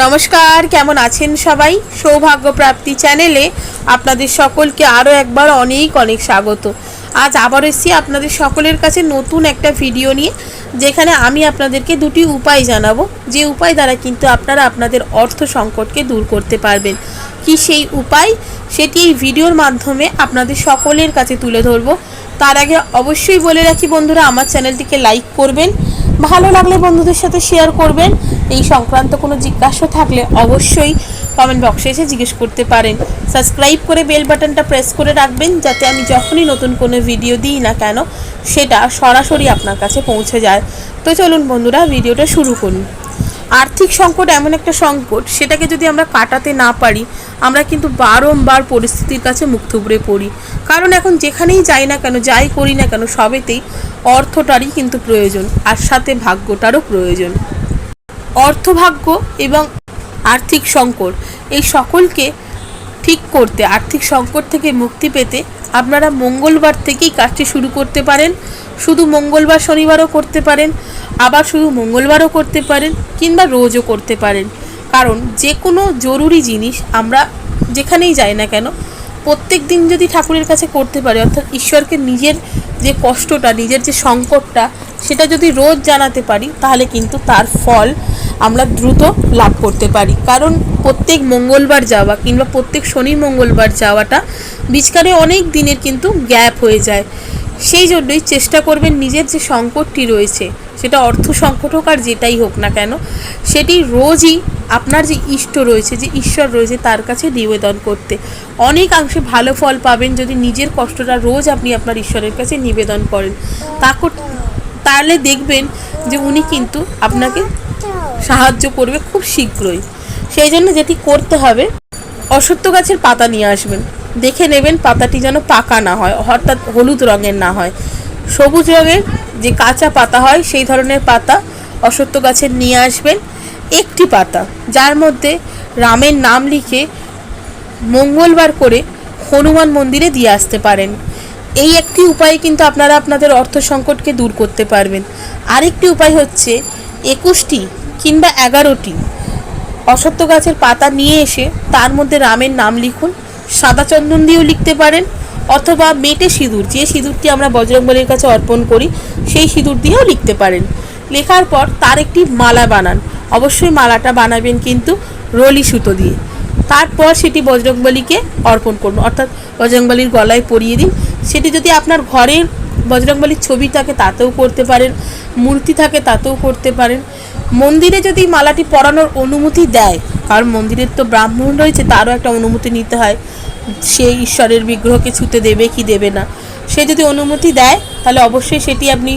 নমস্কার, কেমন আছেন সবাই? সৌভাগ্য প্রাপ্তি চ্যানেলে আপনাদের সকলকে আরও একবার অনেক অনেক স্বাগত। আজ আবার এসেছি আপনাদের সকলের কাছে নতুন একটা ভিডিও নিয়ে, যেখানে আমি আপনাদেরকে দুটি উপায় জানাব। যে উপায় দ্বারা কিন্তু আপনারা আপনাদের অর্থ সংকটকে দূর করতে পারবেন। কি সেই উপায়? সেটি এই ভিডিওর মাধ্যমে আপনাদের সকলের কাছে তুলে ধরবো। তার আগে অবশ্যই বলে রাখি বন্ধুরা, আমার চ্যানেলটিকে লাইক করবেন ভালো লাগলে বন্ধুদের সাথে শেয়ার করবেন। এই সংক্রান্ত কোনো জিজ্ঞাসা থাকলে অবশ্যই কমেন্ট বক্সে এসে জিজ্ঞেস করতে পারেন। সাবস্ক্রাইব করে বেল বাটনটা প্রেস করে রাখবেন, যাতে আমি যখনই নতুন কোনো ভিডিও দিই না কেন, সেটা সরাসরি আপনার কাছে পৌঁছে যায়। তো চলুন বন্ধুরা ভিডিওটা শুরু করুন আর্থিক সংকট এমন একটা সংকট, সেটাকে যদি আমরা কাটাতে না পারি, আমরা কিন্তু বারংবার পরিস্থিতির কাছে মুখ থুবড়ে পড়ি। কারণ এখন যেখানেই যাই না কেন, যাই করি না কেন, সবেতেই অর্থটারই কিন্তু প্রয়োজন, আর সাথে ভাগ্যটারও প্রয়োজন। অর্থভাগ্য এবং আর্থিক সংকট, এই সকলকে ঠিক করতে, আর্থিক সংকট থেকে মুক্তি পেতে আপনারা মঙ্গলবার থেকেই কাজটি শুরু করতে পারেন। শুধু মঙ্গলবার শনিবারও করতে পারেন, আবার শুধু মঙ্গলবারও করতে পারেন কিংবা রোজও করতে পারেন। কারণ যে কোনো জরুরি জিনিস আমরা যেখানেই যাই না কেন, প্রত্যেক দিন যদি ঠাকুরের কাছে করতে পারি, অর্থাৎ ঈশ্বরকে নিজের যে কষ্টটা, নিজের যে সংকটটা, সেটা যদি রোজ জানাতে পারি, তাহলে কিন্তু তার ফল আমরা দ্রুত লাভ করতে পারি। কারণ প্রত্যেক মঙ্গলবার যাওয়া কিংবা প্রত্যেক শনি মঙ্গলবার যাওয়াটা বিচকারে অনেক দিনের কিন্তু গ্যাপ হয়ে যায়। সেই জন্যই চেষ্টা করবেন নিজের যে সংকটটি রয়েছে, সেটা অর্থ সংকট হোক আর যেটাই হোক না কেন, সেটি রোজই আপনার যে ইষ্ট রয়েছে, যে ঈশ্বর রয়েছে, তার কাছে নিবেদন করতে। অনেকাংশে ভালো ফল পাবেন যদি নিজের কষ্টটা রোজ আপনি আপনার ঈশ্বরের কাছে নিবেদন করেন। তা তাহলে দেখবেন যে উনি কিন্তু আপনাকে সাহায্য করবে খুব শীঘ্রই। সেই জন্য যেটি করতে হবে অসত্য গাছের পাতা নিয়ে আসবেন। দেখে নেবেন পাতাটি যেন পাকা না হয়, অর্থাৎ হলুদ রঙের না হয়। সবুজ রঙের যে কাঁচা পাতা হয়, সেই ধরনের পাতা অসত্য গাছের নিয়ে আসবেন। একটি পাতা, যার মধ্যে রামের নাম লিখে মঙ্গলবার করে হনুমান মন্দিরে দিয়ে আসতে পারেন। এই একটি উপায়ে কিন্তু আপনারা আপনাদের অর্থ সংকটকে দূর করতে পারবেন। আরেকটি উপায় হচ্ছে একুশটি কিংবা এগারোটি অসত্য গাছের পাতা নিয়ে এসে তার মধ্যে রামের নাম লিখুন। সাদা চন্দন দিয়েও লিখতে পারেন, অথবা মেটে সিঁদুর, যে সিঁদুরটি আমরা বজরংবলীর কাছে অর্পণ করি, সেই সিঁদুর দিয়েও লিখতে পারেন। লেখার পর তার একটি মালা বানান। অবশ্যই মালাটা বানাবেন কিন্তু রলি সুতো দিয়ে। তারপর সেটি বজরংবলীকে অর্পণ করুন। অর্থাৎ বজরংবলীর গলায় পরিয়ে দিন। সেটি যদি আপনার ঘরের বজরংবলীর ছবি থাকে, তাতেও করতে পারেন। মূর্তি থাকে, তাতেও করতে পারেন। মন্দিরে যদি মালাটি পরানোর অনুমতি দেয়, কারণ মন্দিরের তো ব্রাহ্মণ রয়েছে, তারও একটা অনুমতি নিতে হয়। সে ঈশ্বরের বিগ্রহকে ছুতে দেবে কি দেবে না। সে যদি অনুমতি দেয়, তাহলে অবশ্যই সেটি আপনি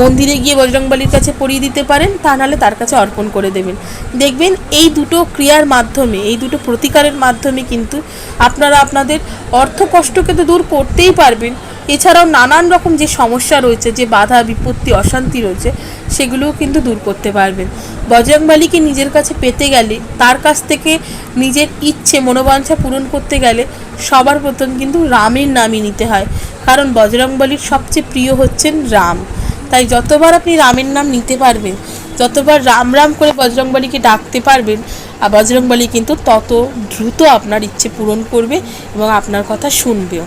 মন্দিরে গিয়ে বজরংবলীর কাছে পরিয়ে দিতে পারেন, তা নাহলে তার কাছে অর্পণ করে দেবেন। দেখবেন এই দুটো ক্রিয়ার মাধ্যমে, এই দুটো প্রতিকারের মাধ্যমে কিন্তু আপনারা আপনাদের অর্থ কষ্টকে তো দূর করতেই পারবেন। এছাড়াও নানান রকম যে সমস্যা রয়েছে, যে বাধা, বিপত্তি, অশান্তি রয়েছে, সেগুলোও কিন্তু দূর করতে পারবেন। বজরংবলীকে নিজের কাছে পেতে গেলে, তার কাছ থেকে নিজের ইচ্ছে, মনোবাঞ্ছা পূরণ করতে গেলে সবার প্রথম কিন্তু রামের নামই নিতে হয়। কারণ বজরংবলীর সবচেয়ে প্রিয় হচ্ছেন রাম। তাই যতবার আপনি রামের নাম নিতে পারবেন, যতবার রাম রাম করে বজরংবলীকে ডাকতে পারবেন আর বজরংবলী কিন্তু তত দ্রুত আপনার ইচ্ছে পূরণ করবে এবং আপনার কথা শুনবেও।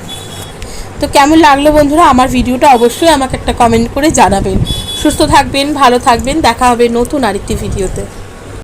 তো কেমন লাগল বন্ধুরা? আমার ভিডিওটা অবশ্যই আমাকে একটা কমেন্ট করে জানাবেন। সুস্থ থাকবেন ভালো থাকবেন। দেখা হবে নতুন আরেকটি ভিডিওতে।